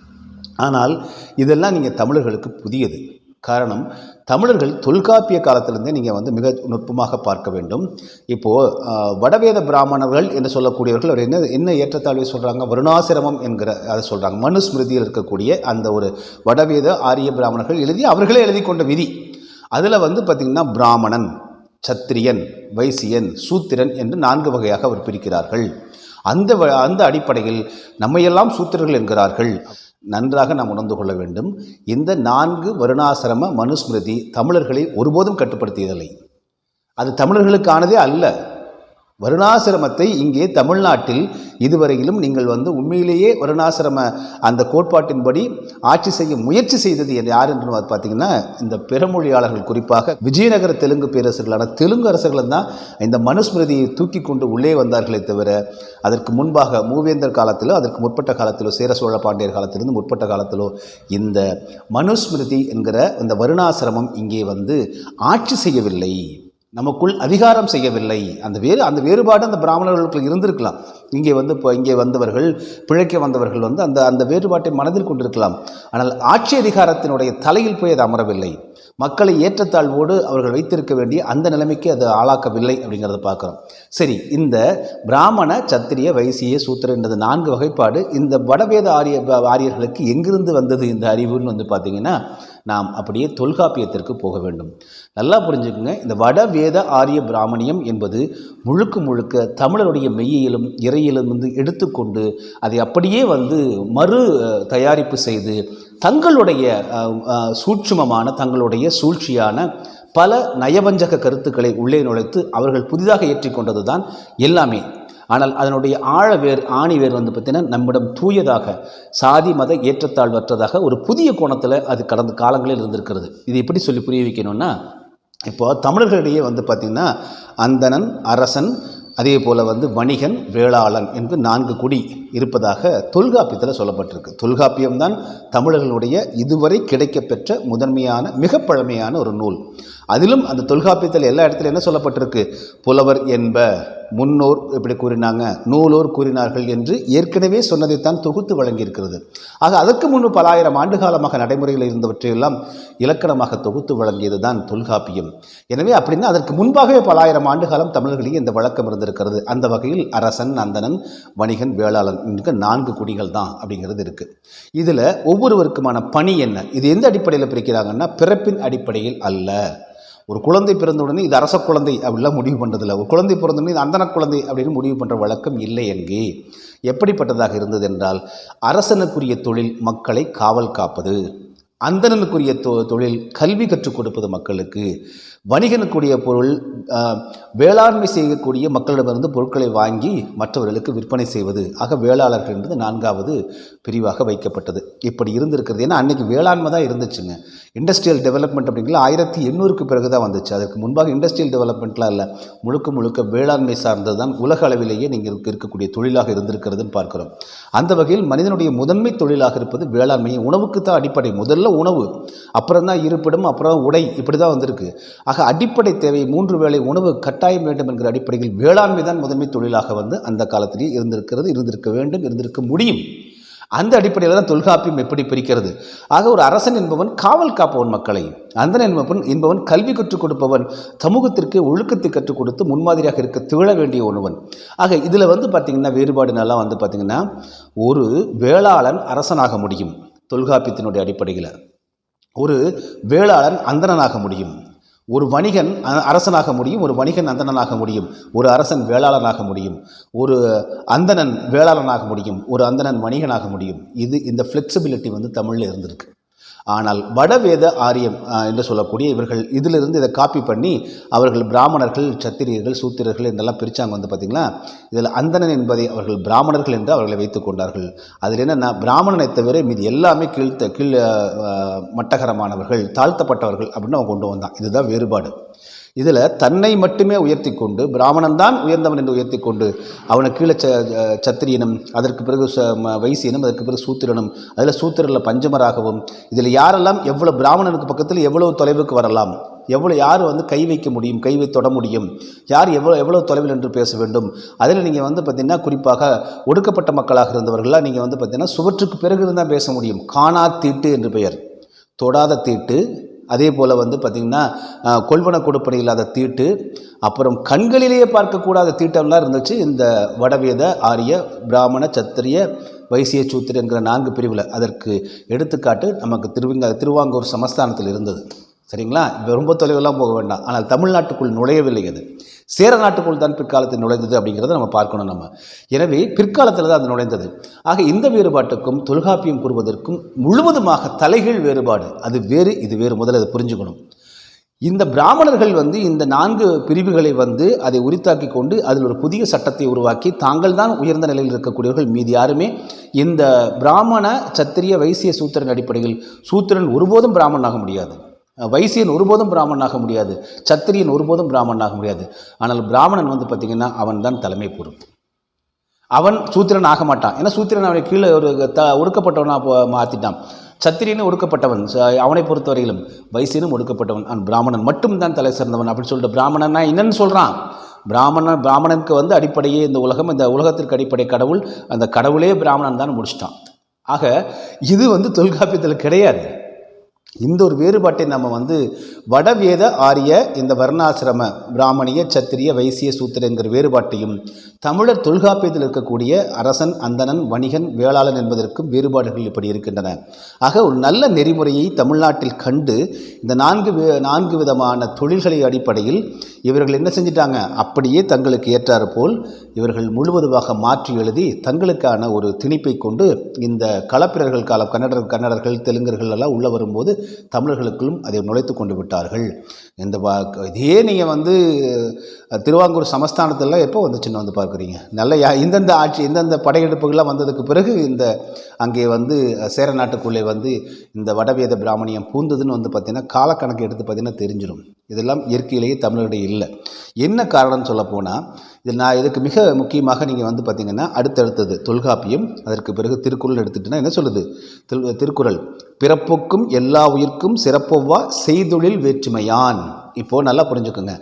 ஆனால் இதெல்லாம் நீங்கள் தமிழர்களுக்கு புதியது. காரணம் தமிழர்கள் தொல்காப்பிய காலத்திலிருந்தே நீங்கள் வந்து மிக நுட்பமாக பார்க்க வேண்டும். இப்போது வடவேத பிராமணர்கள் என்று சொல்லக்கூடியவர்கள் அவர் என்ன என்ன ஏற்றத்தாழ்வை சொல்கிறாங்க வருணாசிரமம் என்கிற அதை சொல்கிறாங்க மனுஸ்மிருதியில் இருக்கக்கூடிய அந்த ஒரு வடவேத ஆரிய பிராமணர்கள் எழுதி அவர்களே எழுதி கொண்ட விதி. அதில் வந்து பார்த்திங்கன்னா பிராமணன் சத்திரியன் வைசியன் சூத்திரன் என்று நான்கு வகையாக அவர் பிரிக்கிறார்கள். அந்த வ- அந்த அடிப்படையில் நம்மையெல்லாம் சூத்திரர்கள் என்கிறார்கள். நன்றாக நாம் உணர்ந்து கொள்ள வேண்டும். இந்த நான்கு வருணாசிரம மனுஸ்மிருதி தமிழர்களை ஒருபோதும் கட்டுப்படுத்தியதில்லை. அது தமிழர்களுக்கானதே அல்ல. வருணாசிரமத்தை இங்கே தமிழ்நாட்டில் இதுவரையிலும் நீங்கள் வந்து உண்மையிலேயே வருணாசிரம அந்த கோட்பாட்டின்படி ஆட்சி செய்ய முயற்சி செய்தது யார் என்று பார்த்தீங்கன்னா இந்த பிறமொழியாளர்கள் குறிப்பாக விஜயநகர தெலுங்கு பேரரசர்களான தெலுங்கு அரசர்கள் தான் இந்த மனுஸ்மிருதியை தூக்கி கொண்டு உள்ளே வந்தார்களே தவிர அதற்கு முன்பாக மூவேந்தர் காலத்திலோ அதற்கு முற்பட்ட காலத்திலோ சேர சோழ பாண்டியர் காலத்திலிருந்து முற்பட்ட காலத்திலோ இந்த மனுஸ்மிருதி என்கிற இந்த வருணாசிரமம் இங்கே வந்து ஆட்சி செய்யவில்லை. நமக்குள் அதிகாரம் செய்யவில்லை. அந்த வேறு அந்த வேறுபாடு அந்த பிராமணர்களுக்கு இருந்திருக்கலாம். இங்கே வந்து இப்போ இங்கே வந்தவர்கள் பிழைக்க வந்தவர்கள் வந்து அந்த அந்த வேறுபாட்டை மனதில் கொண்டிருக்கலாம். ஆனால் ஆட்சி அதிகாரத்தினுடைய தலையில் போய் அது அமரவில்லை. மக்களை ஏற்றத்தாழ்வோடு அவர்கள் வைத்திருக்க வேண்டிய அந்த நிலைமைக்கு அது ஆளாக்கவில்லை அப்படிங்கிறத பார்க்குறோம். சரி இந்த பிராமண சத்திரிய வைசிய சூத்திர என்றது நான்கு வகைப்பாடு. இந்த வடவேத ஆரிய ஆரியர்களுக்கு எங்கிருந்து வந்தது இந்த அறிவுன்னு வந்து பார்த்திங்கன்னா நாம் அப்படியே தொல்காப்பியத்திற்கு போக வேண்டும். நல்லா புரிஞ்சுக்குங்க. இந்த வடவேத ஆரிய பிராமணியம் என்பது முழுக்க முழுக்க தமிழருடைய மெய்யிலும் இறையிலும் வந்து எடுத்துக்கொண்டு அதை அப்படியே வந்து மறு தயாரிப்பு செய்து தங்களுடைய சூட்சுமமான தங்களுடைய சூழ்ச்சியான பல நயவஞ்சக கருத்துக்களை உள்ளே நுழைத்து அவர்கள் புதிதாக ஏற்றிக்கொண்டது தான் எல்லாமே. ஆனால் அதனுடைய ஆழவேர் ஆணிவேர் வந்து பார்த்தீங்கன்னா நம்மிடம் தூயதாக சாதி மத ஏற்றத்தாழ்வற்றதாக ஒரு புதிய கோணத்தில் அது கடந்த காலங்களில் இருந்திருக்கிறது. இது எப்படி சொல்லி புரிய வைக்கணும்னா இப்போது தமிழர்களிடையே வந்து பார்த்திங்கன்னா அந்தணன் அரசன் அதே போல் வந்து வணிகன் வேளாளன் என்று நான்கு குடி இருப்பதாக தொல்காப்பியத்தில் சொல்லப்பட்டிருக்கு. தொல்காப்பியம்தான் தமிழர்களுடைய இதுவரை கிடைக்கப்பெற்ற முதன்மையான மிக பழமையான ஒரு நூல். அதிலும் அந்த தொல்காப்பியத்தில் எல்லா இடத்துல என்ன சொல்லப்பட்டிருக்கு? புலவர் என்ப முன்னோர் இப்படி கூறினாங்க நூலோர் கூறினார்கள் என்று ஏற்கனவே சொன்னதைத்தான் தொகுத்து வழங்கியிருக்கிறது. ஆக அதற்கு முன்பு பல ஆயிரம் ஆண்டு காலமாக நடைமுறையில் இருந்தவற்றையெல்லாம் இலக்கணமாக தொகுத்து வழங்கியது தான் தொல்காப்பியம். எனவே அப்படின்னா அதற்கு முன்பாகவே பல ஆயிரம் ஆண்டு காலம் இந்த வழக்கம் இருந்திருக்கிறது. அந்த வகையில் அரசன் அந்தணன் வணிகன் வேளாளன் என்கிற நான்கு குடிகள் தான் அப்படிங்கிறது இருக்குது இதில் ஒவ்வொருவருக்குமான பணி என்ன? இது எந்த அடிப்படையில் பிரிக்கிறாங்கன்னா பிறப்பின் அடிப்படையில் அல்ல. ஒரு குழந்தை பிறந்த உடனே இது அரச குழந்தை அப்படிலாம் முடிவு பண்ணுறதில்ல ஒரு குழந்தை பிறந்த உடனே இது அந்தன குழந்தை அப்படின்னு முடிவு பண்ணுற வழக்கம் இல்லை எங்கே? எப்படிப்பட்டதாக இருந்தது என்றால் அரசனுக்குரிய தொழில் மக்களை காவல் காப்பது அந்தணனுக்குரிய தொ தொழில் கல்வி கற்றுக் கொடுப்பது மக்களுக்கு வணிகனுக்குரிய பொருள் வேளாண்மை செய்யக்கூடிய மக்களிடமிருந்து பொருட்களை வாங்கி மற்றவர்களுக்கு விற்பனை செய்வது. ஆக வேளாளர்கள் என்பது நான்காவது பிரிவாக வைக்கப்பட்டது. இப்படி இருந்திருக்கிறது. ஏன்னா அன்றைக்கி வேளாண்மை தான் இருந்துச்சுங்க. இண்டஸ்ட்ரியல் டெவலப்மெண்ட் அப்படிங்கிற ஆயிரத்தி எண்ணூறுக்கு பிறகு தான் வந்துச்சு. அதற்கு முன்பாக இண்டஸ்ட்ரியல் டெவலப்மெண்ட்லாம் இல்லை. முழுக்க முழுக்க வேளாண்மை சார்ந்தது தான் உலக அளவிலேயே நீங்கள் இருக்கக்கூடிய தொழிலாக இருந்திருக்கிறதுன்னு பார்க்கிறோம். அந்த வகையில் மனிதனுடைய முதன்மை தொழிலாக இருப்பது வேளாண்மை உணவுக்கு தான் அடிப்படை. முதல்ல உணவு அப்புறம் தான் இருப்பிடம் அப்புறம் உடை. இப்படி தான் வந்திருக்கு. ஆக அடிப்படை தேவை மூன்று வேளை உணவு கட்டாயம் வேண்டும் என்கிற அடிப்படையில் வேளாண்மை தான் முதன்மை தொழிலாக வந்து அந்த காலத்திலேயே இருந்திருக்கிறது இருந்திருக்க வேண்டும் இருந்திருக்க முடியும். அந்த அடிப்படையில் தான் தொல்காப்பியம் எப்படி பிரிக்கிறது? ஆக ஒரு அரசன் என்பவன் காவல் காப்பவன் மக்களை அந்தன் என்பவன் என்பவன் கல்வி கற்றுக் கொடுப்பவன் சமூகத்திற்கு ஒழுக்கத்தை கற்றுக் கொடுத்து முன்மாதிரியாக இருக்க திகழ வேண்டிய ஒருவன். ஆக இதில் வந்து பார்த்திங்கன்னா வேறுபாடு வந்து பார்த்திங்கன்னா ஒரு வேளாளன் அரசனாக முடியும் தொல்காப்பியத்தினுடைய அடிப்படையில். ஒரு வேளாளன் அந்தணனாக முடியும். ஒரு வணிகன் அரசனாக முடியும் ஒரு வணிகன் அந்தணனாக முடியும் ஒரு அரசன் வேளாளனாக முடியும் ஒரு அந்தணன் வேளாளனாக முடியும் ஒரு அந்தணன் வணிகனாக முடியும். இது இந்த ஃப்ளெக்சிபிலிட்டி வந்து தமிழில் இருந்திருக்கு. ஆனால் வடவேத ஆரியம் என்று சொல்லக்கூடிய இவர்கள் இதிலிருந்து இதை காப்பி பண்ணி அவர்கள் பிராமணர்கள் சத்திரியர்கள் சூத்திரர்கள் என்றெல்லாம் பிரித்தாங்க வந்து பார்த்திங்களா? இதில் அந்தணன் என்பதை அவர்கள் பிராமணர்கள் என்று அவர்களை வைத்து கொண்டார்கள். அதில் என்னென்னா பிராமணனை தவிர மீது எல்லாமே கீழ்த்த கீழ் மட்டகரமானவர்கள் தாழ்த்தப்பட்டவர்கள் அப்படின்னு அவன் கொண்டு வந்தான். இதுதான் வேறுபாடு. இதில் தன்னை மட்டுமே உயர்த்தி கொண்டு பிராமணன் தான் உயர்ந்தவன் என்று உயர்த்தி கொண்டு அவனை கீழே ச சத்திரியனும் அதற்கு பிறகு ச வைசியனும் அதற்கு பிறகு சூத்திரனும் அதில் சூத்திரனில் பஞ்சமராகவும் இதில் யாரெல்லாம் எவ்வளோ பிராமணனுக்கு பக்கத்தில் எவ்வளவு தொலைவுக்கு வரலாம் எவ்வளோ யார் வந்து கை வைக்க முடியும் கை வை தொட முடியும் யார் எவ்வளோ எவ்வளோ தொலைவில் என்று பேச வேண்டும் அதில் நீங்கள் வந்து பார்த்தீங்கன்னா குறிப்பாக ஒடுக்கப்பட்ட மக்களாக இருந்தவர்களாக நீங்கள் வந்து பார்த்தீங்கன்னா சுவற்றுக்கு பிறகு இருந்தால் பேச முடியும். காணா தீட்டு என்று பெயர். தொடாத தீட்டு அதே போல் வந்து பார்த்திங்கன்னா கொள்வன கொடுப்பனை இல்லாத தீட்டு அப்புறம் கண்களிலேயே பார்க்கக்கூடாத தீட்டம்லாம் இருந்துச்சு. இந்த வடவேத ஆரிய பிராமண சத்திரிய வைசிய சூத்திரங்கிற நான்கு பிரிவில். அதற்கு எடுத்துக்காட்டு நமக்கு திருவிங்க திருவாங்கூர் சமஸ்தானத்தில் இருந்தது. சரிங்களா? இப்போ ரொம்ப தொலைவெல்லாம் போக வேண்டாம். ஆனால் தமிழ்நாட்டுக்குள் நுழையவில்லை அது. சேர நாட்டுக்குள் தான் பிற்காலத்தில் நுழைந்தது அப்படிங்கிறத நம்ம பார்க்கணும் நம்ம. எனவே பிற்காலத்தில் தான் அது நுழைந்தது. ஆக இந்த வேறுபாட்டுக்கும் தொல்காப்பியம் கூறுவதற்கும் முழுவதுமாக தலைகீழ் வேறுபாடு. அது வேறு இது வேறு. முதல்ல அதை புரிஞ்சுக்கணும். இந்த பிராமணர்கள் வந்து இந்த நான்கு பிரிவுகளை வந்து அதை உரித்தாக்கி கொண்டு அதில் ஒரு புதிய சட்டத்தை உருவாக்கி தாங்கள் தான் உயர்ந்த நிலையில் இருக்கக்கூடியவர்கள் மீதி யாருமே இந்த பிராமண சத்திரிய வைசிய சூத்திரன் அடிப்படையில் சூத்திரன் ஒருபோதும் பிராமணனாக முடியாது. வைசியன் ஒருபோதும் பிராமணனாக முடியாது. சத்திரியன் ஒருபோதும் பிராமணனாக முடியாது. ஆனால் பிராமணன் வந்து பார்த்திங்கன்னா அவன் தான் தலைமை பொறுப்பு. அவன் சூத்திரன் ஆக மாட்டான். ஏன்னா சூத்திரன் அவனை கீழே ஒரு த ஒடுக்கப்பட்டவனாக மாற்றிட்டான் சத்திரியனும் ஒடுக்கப்பட்டவன். ச- அவனை பொறுத்தவரையிலும் வைசியனும் ஒடுக்கப்பட்டவன். அவன் பிராமணன் மட்டும்தான் தலை சிறந்தவன் அப்படின்னு சொல்லிட்டு பிராமணன்னா என்னன்னு சொல்கிறான் பிராமணன் பிராமணனுக்கு வந்து அடிப்படையே இந்த உலகம் இந்த உலகத்திற்கு அடிப்படை கடவுள் அந்த கடவுளே பிராமணன் தான் முடிச்சிட்டான். ஆக இது வந்து தொல்காப்பியத்தில் கிடையாது. இந்த ஒரு வேறுபாட்டை நம்ம வந்து வடவேத ஆரிய இந்த வர்ணாசிரம பிராமணிய சத்திரிய வைசிய சூத்திரங்கிற வேறுபாட்டையும் தமிழர் தொல்காப்பியத்தில் இருக்கக்கூடிய அரசன் அந்தணன் வணிகன் வேளாளன் என்பதற்கும் வேறுபாடுகள் இப்படி இருக்கின்றன. ஆக ஒரு நல்ல நெறிமுறையை தமிழ்நாட்டில் கண்டு இந்த நான்கு நான்கு விதமான தொழில்களை அடிப்படையில் இவர்கள் என்ன செஞ்சிட்டாங்க? அப்படியே தங்களுக்கு ஏற்றாறு போல் இவர்கள் முழுவதுமாக மாற்றி எழுதி தங்களுக்கான ஒரு திணிப்பை கொண்டு இந்த களப்பிரர்கள் காலம் கன்னடர் கன்னடர்கள் தெலுங்கர்கள் எல்லாம் உள்ளே வரும்போது தமிழர்களுக்கும் அதை நுழைத்து கொண்டு விட்டார்கள். இந்த வா- இதே நீங்கள் வந்து திருவாங்கூர் சமஸ்தானத்தில் எப்போ வந்துச்சுன்னு வந்து பார்க்குறீங்க? நல்ல யா இந்தந்த ஆட்சி இந்தந்த படையெடுப்புகள்லாம் வந்ததுக்கு பிறகு இந்த அங்கே வந்து சேர நாட்டுக்குள்ளே வந்து இந்த வடவேத பிராமணியம் பூந்ததுன்னு வந்து பார்த்தீங்கன்னா காலக்கணக்கு எடுத்து பார்த்தீங்கன்னா தெரிஞ்சிடும் இதெல்லாம் இயற்கையிலேயே தமிழருடைய இல்லை. என்ன காரணம்னு சொல்லப்போனால் இது நான் இதுக்கு மிக முக்கியமாக நீங்கள் வந்து பார்த்தீங்கன்னா அடுத்தடுத்தது தொல்காப்பியம் அதற்கு பிறகு திருக்குறள் எடுத்துட்டுனா என்ன சொல்லுது? திரு திருக்குறள். பிறப்புக்கும் எல்லா உயிர்க்கும் சிறப்பொவ்வா செய்தொழில் வேற்றுமையான். இப்போது நல்லா புரிஞ்சுக்குங்க.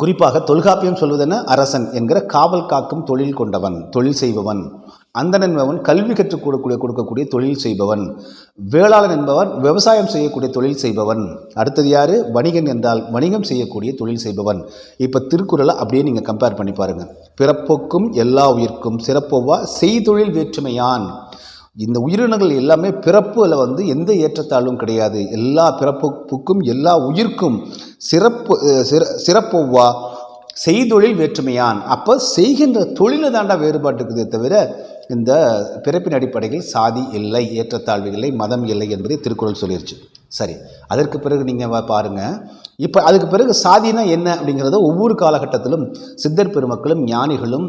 குறிப்பாக தொல்காப்பியம் சொல்வதென அரசன் என்கிற காவல் காக்கும் தொழில் கொண்டவன் தொழில் செய்பவன். அந்தன் என்பவன் கல்வி கற்றுக் கொடுக்கக்கூடிய கொடுக்கக்கூடிய தொழில் செய்பவன். வேளாளன் என்பவன் விவசாயம் செய்யக்கூடிய தொழில் செய்பவன். அடுத்தது யாரு? வணிகன் என்றால் வணிகம் செய்யக்கூடிய தொழில் செய்பவன். இப்போ திருக்குறளை அப்படியே நீங்கள் கம்பேர் பண்ணி பாருங்கள் பிறப்புக்கும் எல்லா உயிர்க்கும் சிறப்பொவ்வா செய்தொழில் வேற்றுமையான். இந்த உயிரினங்கள் எல்லாமே பிறப்புல வந்து எந்த ஏற்றத்தாழ்வும் கிடையாது. எல்லா பிறப்புக்கும் எல்லா உயிர்க்கும் சிறப்பு சிற சிறப்பொவ்வா செய்தொழில் வேற்றுமையான். அப்போ செய்கின்ற தொழிலை தாண்டா வேறுபாடு இருக்குதே தவிர இந்த பிறப்பின் அடிப்படையில் சாதி இல்லை ஏற்றத்தாழ்வு இல்லை மதம் இல்லை என்பதை திருக்குறள் சொல்லிருச்சு. சரி அதற்கு பிறகு நீங்கள் பாருங்கள் இப்போ அதுக்கு பிறகு சாதினா என்ன அப்படிங்கிறத ஒவ்வொரு காலகட்டத்திலும் சித்தர் பெருமக்களும் ஞானிகளும்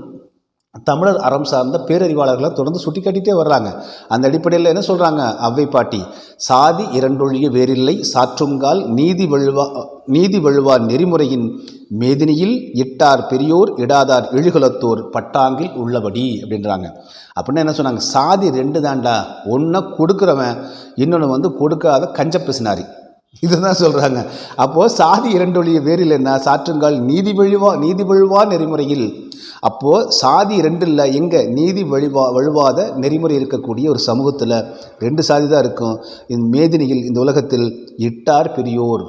தமிழர் அறம் சார்ந்த பேரறிவாளர்களை தொடர்ந்து சுட்டி வர்றாங்க. அந்த அடிப்படையில் என்ன சொல்கிறாங்க அவ்வை பாட்டி சாதி இரண்டொழிய வேறில்லை சாற்றுங்கால் நீதி வழுவா நீதி வழுவார் நெறிமுறையின் மேதினியில் இட்டார் பெரியோர் இடாதார் இழுகுலத்தோர் பட்டாங்கில் உள்ளபடி அப்படின்றாங்க. அப்படின்னா என்ன சொன்னாங்க? சாதி ரெண்டு தாண்டா ஒன்றை கொடுக்குறவன் இன்னொன்று வந்து கொடுக்காத கஞ்ச பிசினாரி இதுதான் சொல்கிறாங்க அப்போது சாதி இரண்டொழிய வேறில் என்ன? சாற்றுங்கால் நீதி வழுவா நீதி வழுவா நெறிமுறையில். அப்போது சாதி ரெண்டு இல்லை எங்கே நீதி வழிவா வழுவாத நெறிமுறை இருக்கக்கூடிய ஒரு சமூகத்தில் ரெண்டு சாதி தான் இருக்கும். இந்த மேதினியில் இந்த உலகத்தில் இட்டார் பெரியோர்.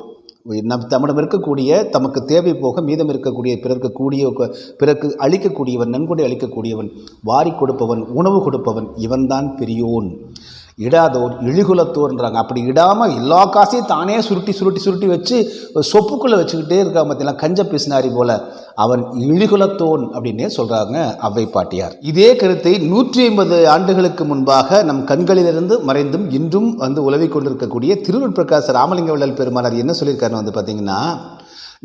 நம் தம்மிடம் இருக்கக்கூடிய தமக்கு தேவை போக மீதம் இருக்கக்கூடிய பிறருக்கு கூடிய பிறருக்கு அளிக்கக்கூடியவன் நன்கொடை அளிக்கக்கூடியவன் வாரி கொடுப்பவன் உணவு கொடுப்பவன் இவன்தான் பெரியோன். இடாதோர் இழிகுலத்தோர்ன்றாங்க. அப்படி இடாமல் எல்லா காசையும் தானே சுருட்டி சுருட்டி சுருட்டி வச்சு சொப்புக்குள்ளே வச்சுக்கிட்டே இருக்கா மத்தியெல்லாம் கஞ்ச பிசினாரி போல. அவன் இழிகுலத்தோன் அப்படின்னே சொல்கிறாங்க அவ்வை பாட்டியார். இதே கருத்தை நூற்றி ஐம்பது ஆண்டுகளுக்கு முன்பாக நம் கண்களிலிருந்து மறைந்தும் இன்றும் வந்து உலவிக் கொண்டிருக்கக்கூடிய திருவள்ளுவர் பிரகாச ராமலிங்க வள்ளல் பெருமானார் என்ன சொல்லியிருக்காருன்னு வந்து பார்த்தீங்கன்னா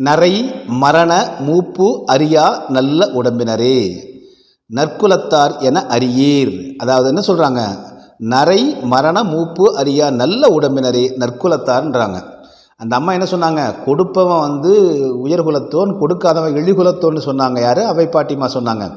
நரை மரண மூப்பு அரியா நல்ல உடம்பினரே நற்குலத்தார் என அறியீர். அதாவது என்ன சொல்கிறாங்க நரை மரண மூப்பு அறியா நல்ல உடம்பினரே நற்குலத்தார்ன்றாங்க. அந்த அம்மா என்ன சொன்னாங்க? கொடுப்பவன் வந்து உயர்குலத்தோன் கொடுக்காதவன் இழிகுலத்தோன்னு சொன்னாங்க. யார்? அவை பாட்டிமா சொன்னாங்க.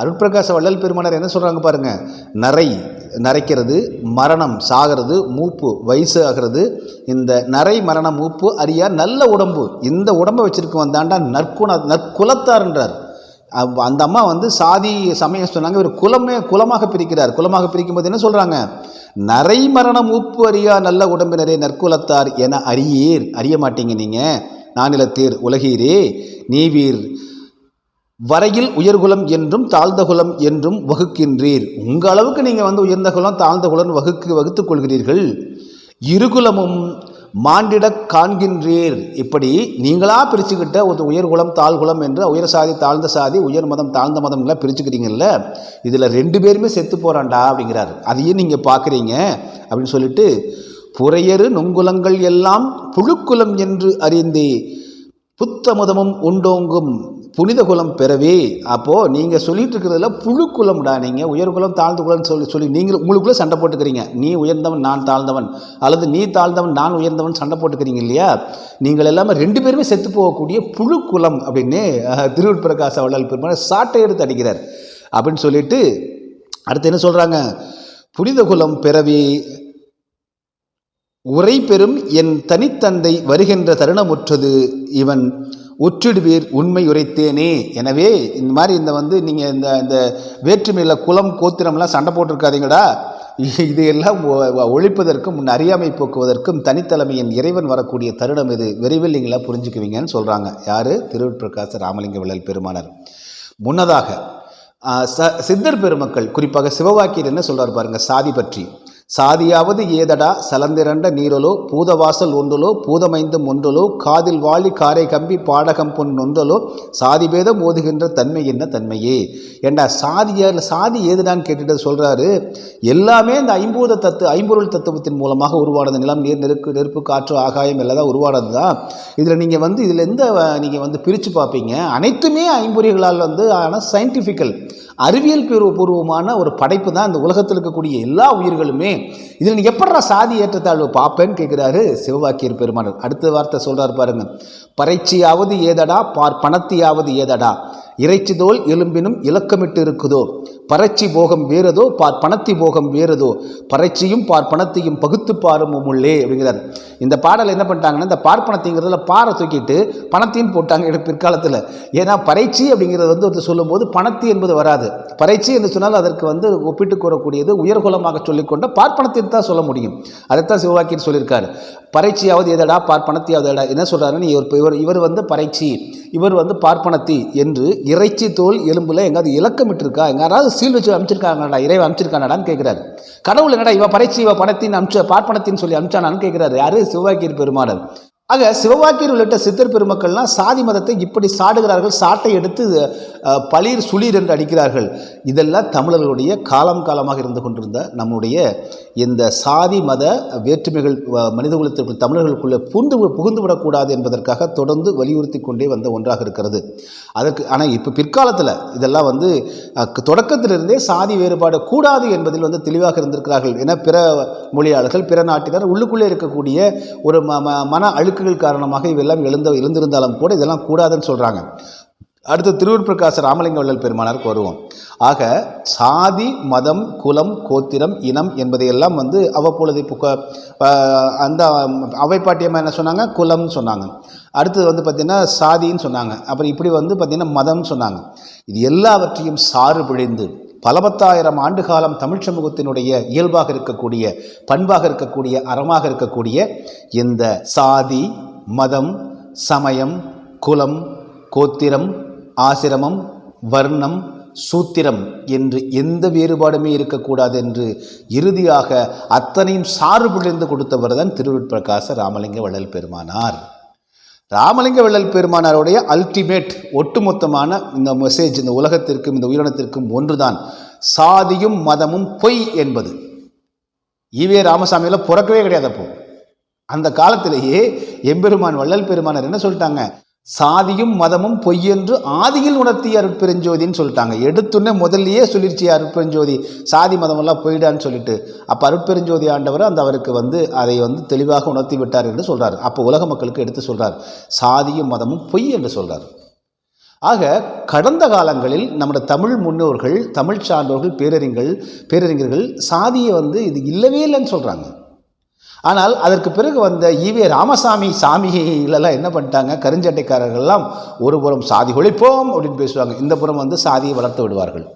அருட்பிரகாச வள்ளல் பெருமனர் என்ன சொல்கிறாங்க பாருங்கள் நரை நரைக்கிறது மரணம் சாகிறது மூப்பு வயசு ஆகிறது. இந்த நரை மரண மூப்பு அறியா நல்ல உடம்பு. இந்த உடம்பை வச்சிருக்கவன் தாண்டா நற்குண நற்குலத்தார்ன்றார். அந்த அம்மா வந்து சாதி சமயம் சொன்னாங்க. ஒரு குலமே குலமாக பிரிக்கிறார். குலமாக பிரிக்கும்போது என்ன சொல்கிறாங்க நரை மரணம் உப்பு அறியா நல்ல உடம்பினரே நற்குலத்தார் என அறியீர். அறிய மாட்டீங்க நீங்கள் நானிலத்தீர் உலகீரே. நீவீர் வரையில் உயர்குலம் என்றும் தாழ்ந்த குலம் என்றும் வகுக்கின்றீர். உங்கள் அளவுக்கு நீங்கள் வந்து உயர்ந்த குலம் தாழ்ந்த குலம் வகுக்கு வகுத்துக் கொள்கிறீர்கள். இருகுலமும் மாண்டிடக் காண்கின்றீர். இப்படி நீங்களா பிரிச்சுக்கிட்ட ஒரு உயர்குலம் தாழ்குலம் என்று உயர் சாதி தாழ்ந்த சாதி உயர் மதம் தாழ்ந்த மதம்லாம் பிரிச்சுக்கிறீங்கல்ல இதில் ரெண்டு பேருமே செத்து போகிறான்டா அப்படிங்கிறார். அதையும் நீங்கள் பார்க்குறீங்க அப்படின்னு சொல்லிட்டு புறையரு நுங்குலங்கள் எல்லாம் புழுக்குலம் என்று அறிந்து புத்தமுதமும் உண்டோங்கும் புனித குலம் பிறவி அப்போது நீங்கள் சொல்லிட்டு இருக்கிறதுல புழு குலம்டா நீங்கள் உயர்குலம் தாழ்ந்த குலம்னு சொல்லி சொல்லி நீங்கள் உங்களுக்குள்ளே சண்டை போட்டுக்கிறீங்க. நீ உயர்ந்தவன் நான் தாழ்ந்தவன். அல்லது நீ தாழ்ந்தவன் நான் உயர்ந்தவன் சண்டை போட்டுக்கிறீங்க இல்லையா? நீங்கள் எல்லாமே ரெண்டு பேருமே செத்து போகக்கூடிய புழு குலம் அப்படின்னு அஹ், திருவள்ளுவர் பிரகாச வள்ளல் பெருமான சாட்டை எடுத்து அடிக்கிறார். அப்படின்னு சொல்லிட்டு அடுத்து என்ன சொல்கிறாங்க புனித குலம் பிறவி உரை பெறும் என் தனித்தந்தை வருகின்ற தருணமுற்றது இவன் உற்றிடுவீர் உண்மை உரைத்தேனே. எனவே இந்த மாதிரி இந்த வந்து நீங்கள் இந்த இந்த வேற்றுமையில் குலம் கோத்திரம்லாம் சண்டை போட்டிருக்காதீங்கடா. இதையெல்லாம் ஒ- ஒழிப்பதற்கும் முன் அறியாமை போக்குவதற்கும் தனித்தலைமையின் இறைவன் வரக்கூடிய தருணம் இது. விரைவில் நீங்களா புரிஞ்சுக்குவீங்கன்னு சொல்கிறாங்க யார்? திருவிட்பிரகாச ராமலிங்க விழல் பெருமானார். முன்னதாக ச சித்தர் பெருமக்கள் குறிப்பாக சிவவாக்கியர் என்ன சொல்கிறார் பாருங்கள் சாதி பற்றி. சாதியாவது ஏதடா சலந்திரண்ட நீரலோ பூதவாசல் ஒன்றலோ பூதமைந்தும் ஒன்றலோ காதில் வாளி காரை கம்பி பாடகம் பொன் ஒன்றலோ சாதி பேதம் ஓதுகின்ற தன்மை என்ன தன்மையே? ஏண்டா சாதிய சாதி ஏதுடான்னு கேட்டுட்டு சொல்கிறாரு எல்லாமே இந்த ஐம்பூத தத்து ஐம்பொருள் தத்துவத்தின் மூலமாக உருவானது. நிலம் நீர் நெருக்கு நெருப்பு காற்று ஆகாயம் எல்லாம் தான் உருவானது தான் இதில் நீங்கள் வந்து இதில் எந்த நீங்கள் வந்து பிரித்து பார்ப்பீங்க அனைத்துமே ஐம்பொறிகளால் வந்து ஆனால் சயின்டிஃபிக்கல் அறிவியல் பூர்வ பூர்வமான ஒரு படைப்பு தான் இந்த உலகத்தில் இருக்கக்கூடிய எல்லா உயிர்களுமே. இதில் நீ எப்படா சாதி ஏற்றத்தாழ்வு பார்ப்பேன்னு கேட்குறாரு சிவவாக்கியர் பெருமானர். அடுத்த வார்த்தை சொல்கிறார் பாருங்க. பறைச்சியாவது ஏதடா பார் பணத்தியாவது ஏதடா. இறைச்சி தோல் எலும்பினும் இலக்கமிட்டு இருக்குதோ பறைச்சி போகம் வேறதோ? பார் பணத்தி போகம் வேறதோ? பறைச்சியும் பார் பணத்தையும் பகுத்து பாரும் உள்ளே அப்படிங்கிறார். இந்த பாடல் என்ன பண்ணிட்டாங்கன்னா இந்த பார்ப்பனத்திங்கிறதுல பாறை தூக்கிட்டு பணத்தையும் போட்டாங்க இட- பிற்காலத்தில் ஏன்னா பறைச்சி அப்படிங்கிறது வந்து ஒருத்தர் சொல்லும்போது பணத்தி என்பது வராது. பறைச்சி என்று சொன்னால் அதற்கு வந்து ஒப்பிட்டு கூறக்கூடியது உயர்குலமாக சொல்லிக்கொண்ட பார்ப்பனத்தை தான் சொல்ல முடியும். அதைத்தான் சிவவாக்கியர் சொல்லியிருக்காரு. பறைச்சியாவது எதடா பார்ப்பனத்தியாவது எடா? என்ன சொல்கிறாருன்னு இவர் இவர் இவர் வந்து பறைச்சி இவர் வந்து பார்ப்பனத்தி என்று இறைச்சி தோல் எலும்பில் எங்காவது இலக்கமிட்டு இருக்கா சீல் வச்சு அனுப்பிச்சிருக்காங்கடா இறைவன் அனுப்பிச்சிருக்கானடான்னு கேட்குறாரு கடவுள் என்னடா இவ பறைச்சி இவ பணத்தின் அனுப்பிச்ச பார்ப்பனத்தின்னு சொல்லி அனுப்பிச்சானான்னு கேட்குறாரு யாரு? சிவாக்கியர் பெருமாள் ஆக சிவவாக்கியர் உள்ளிட்ட சித்தர் பெருமக்கள்லாம் சாதி மதத்தை இப்படி சாடுகிறார்கள் சாட்டை எடுத்து பளிர் சுளீர் என்று அடிக்கிறார்கள். இதெல்லாம் தமிழர்களுடைய காலம் காலமாக இருந்து கொண்டிருந்த நம்முடைய இந்த சாதி மத வேற்றுமைகள் மனித குலத்திற்குள் தமிழர்களுக்குள்ளே புகுந்து புகுந்து விடக்கூடாது என்பதற்காக தொடர்ந்து வலியுறுத்தி கொண்டே வந்த ஒன்றாக இருக்கிறது. அதற்கு ஆனால் இப்போ பிற்காலத்தில் இதெல்லாம் வந்து தொடக்கத்திலிருந்தே சாதி வேறுபாடு கூடாது என்பதில் வந்து தெளிவாக இருந்திருக்கிறார்கள். என பிற மொழியாளர்கள் பிற நாட்டினர் உள்ளுக்குள்ளே இருக்கக்கூடிய ஒரு ம ம- மன அழுக்குகள் காரணமாக இவெல்லாம் எழுந்த எழுந்திருந்தாலும் கூட இதெல்லாம் கூடாதுன்னு சொல்கிறாங்க அடுத்து திருவூர் பிரகாச ராமலிங்க வள்ளல் பெருமானாருக்கு வருவோம். ஆக சாதி மதம் குலம் கோத்திரம் இனம் என்பதையெல்லாம் வந்து அவ்வப்பொழுது இப்போ அந்த அவைப்பாட்டியமாக என்ன சொன்னாங்க? குலம்னு சொன்னாங்க. அடுத்தது வந்து பார்த்திங்கன்னா சாதின்னு சொன்னாங்க. அப்புறம் இப்படி வந்து பார்த்திங்கன்னா மதம்னு சொன்னாங்க. இது எல்லாவற்றையும் சாறு பிழிந்து பல பத்தாயிரம் ஆண்டு காலம் தமிழ் சமூகத்தினுடைய இயல்பாக இருக்கக்கூடிய பண்பாக இருக்கக்கூடிய அறமாக இருக்கக்கூடிய இந்த சாதி மதம் சமயம் குலம் கோத்திரம் ஆசிரமம் வர்ணம் சூத்திரம் என்று எந்த வேறுபாடுமே இருக்கக்கூடாது என்று இறுதியாக அத்தனையும் சார்பிலிருந்து பிழிந்து கொடுத்தவர் தான் திருவிற்பிரகாச ராமலிங்க வள்ளல் பெருமானார். ராமலிங்க வள்ளல் பெருமானாருடைய அல்டிமேட் ஒட்டுமொத்தமான இந்த மெசேஜ் இந்த உலகத்திற்கும் இந்த உயிரினத்திற்கும் ஒன்றுதான். சாதியும் மதமும் பொய் என்பது. ஈவே ராமசாமியில் பிறக்கவே கிடையாது அப்போ. அந்த காலத்திலேயே எம்பெருமான் வள்ளல் பெருமானார் என்ன சொல்லிட்டாங்க? சாதியும் மதமும் பொய்யென்று ஆதியில் உணர்த்திய அருட்பெருஞ்சோதின்னு சொல்லிட்டாங்க. எடுத்துன்னே முதல்லையே சொல்லிருச்சு அருட்பெருஞ்சோதி சாதி மதமெல்லாம் போயிடான்னு சொல்லிட்டு. அப்போ அருட்பெருஞ்சோதி ஆண்டவர் அந்த அவருக்கு வந்து அதை வந்து தெளிவாக உணர்த்தி விட்டார் என்று சொல்கிறார் அப்போ உலக மக்களுக்கு எடுத்து சொல்கிறார் சாதியும் மதமும் பொய் என்று சொல்கிறார் ஆக கடந்த காலங்களில் நம்முடைய தமிழ் முன்னோர்கள் தமிழ் சான்றோர்கள் பேரறிஞர்கள் பேரறிஞர்கள் சாதியை வந்து இது இல்லவே இல்லைன்னு சொல்கிறாங்க ஆனால் அதற்கு பிறகு வந்த ஈவே ராமசாமி சாமிகளெல்லாம் என்ன பண்ணிட்டாங்க? கருஞ்சட்டைக்காரர்கள்லாம் ஒரு புறம் சாதி ஒழிப்போம் அப்படின்னு பேசுவாங்க. இந்த புறம் வந்து சாதியை வளர்த்து விடுவார்கள்.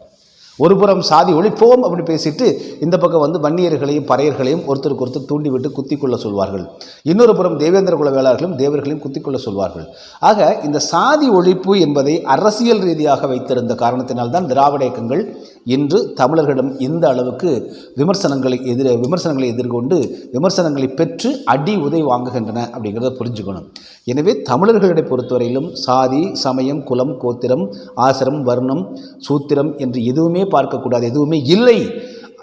ஒரு புறம் சாதி ஒழிப்போம் அப்படி பேசிட்டு இந்த பக்கம் வந்து வன்னியர்களையும் பறையர்களையும் ஒருத்தருக்கு ஒருத்தர் தூண்டிவிட்டு குத்திக்கொள்ள சொல்வார்கள். இன்னொரு புறம் தேவேந்திர குல வேளாளர்களும் தேவர்களையும் குத்திக்கொள்ள சொல்வார்கள். ஆக இந்த சாதி ஒழிப்பு என்பதை அரசியல் ரீதியாக வைத்திருந்த காரணத்தினால்தான் திராவிட இயக்கங்கள் இன்று தமிழர்களிடம் இந்த அளவுக்கு விமர்சனங்களை எதிர விமர்சனங்களை எதிர்கொண்டு விமர்சனங்களை பெற்று அடி உதை வாங்குகின்றன அப்படிங்கிறத புரிஞ்சுக்கணும். எனவே தமிழர்களை பொறுத்தவரையிலும் சாதி சமயம் குலம் கோத்திரம் ஆசிரம் வர்ணம் சூத்திரம் என்று எதுவுமே பார்க்கக்கூடாது எதுவுமே இல்லை.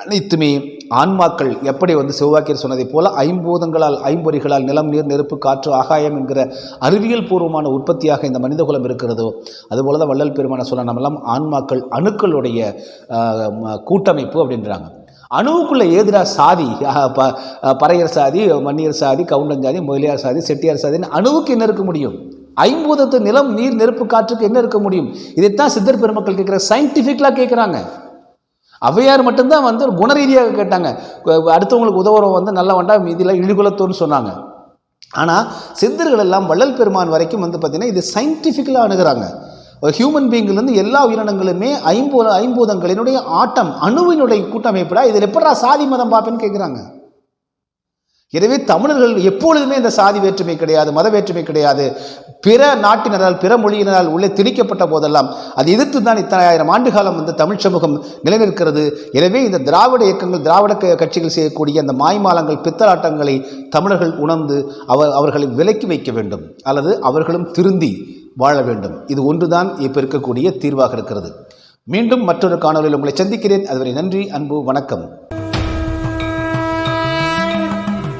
அனைத்துமே ஆன்மாக்கள் எப்படி வந்து செவ்வாக்கியர் சொன்னதைப் போல ஐம்பூதங்களால் ஐம்பொறிகளால் நிலம் நீர் நெருப்பு காற்று ஆகாயம் என்கிற அறிவியல் பூர்வமான உற்பத்தியாக இந்த மனிதகுலம் இருக்கிறதோ அதுபோல தான் வள்ளல் பெருமான சொன்ன நம்மெல்லாம் ஆன்மாக்கள் அணுக்களுடைய ஆஹ், கூட்டமைப்பு அப்படின்றாங்க. அணுவுக்குள்ள ஏதுடா சாதி? ப பறையர் சாதி மன்னியர் சாதி கவுண்டன் சாதி முதலியார் சாதி செட்டியார் சாதின்னு அணுவுக்கு என்ன இருக்க முடியும்? ஐம்பூதத்து நிலம் நீர் நெருப்பு காற்றுக்கு என்ன இருக்க முடியும்? இதைத்தான் சித்தர் பெருமக்கள் கேட்குற சயின்டிஃபிக்கலாக கேட்குறாங்க. அவையார் மட்டும்தான் வந்து ஒரு குணரீதியாக கேட்டாங்க. அடுத்தவங்களுக்கு உதவுறவங்க வந்து நல்ல வேண்டாம் மீதியில் இழிகுலத்தோன்னு சொன்னாங்க. ஆனால் சித்தர்கள் எல்லாம் வள்ளல் பெருமான் வரைக்கும் வந்து பார்த்திங்கன்னா இது சயின்டிஃபிக்கலாக அணுகிறாங்க. ஹியூமன் பீயிங்லேருந்து எல்லா உயிரினங்களுமே ஐம்பூ ஐம்பூதங்களினுடைய ஆட்டம் அணுவினுடைய கூட்டமைப்புடா இதில் எப்படா சாதி மதம் பார்ப்பேன்னு கேட்குறாங்க. எனவே தமிழர்கள் எப்பொழுதுமே இந்த சாதி வேற்றுமை கிடையாது மத வேற்றுமை கிடையாது. பிற நாட்டினரால் பிற மொழியினரால் உள்ளே திணிக்கப்பட்ட போதெல்லாம் அது எதிர்த்து தான் இத்தனை ஆயிரம் ஆண்டு காலம் வந்து தமிழ் சமூகம் நிலைநிற்கிறது. எனவே இந்த திராவிட இயக்கங்கள் திராவிட க- கட்சிகள் செய்யக்கூடிய அந்த மாய்மாலங்கள் பித்தலாட்டங்களை தமிழர்கள் உணர்ந்து அவர் அவர்களை விலக்கி வைக்க வேண்டும். அல்லது அவர்களும் திருந்தி வாழ வேண்டும். இது ஒன்றுதான் இப்போ இருக்கக்கூடிய தீர்வாக இருக்கிறது. மீண்டும் மற்றொரு காணொலியில் உங்களை சந்திக்கிறேன். அதுவரை நன்றி அன்பு வணக்கம்.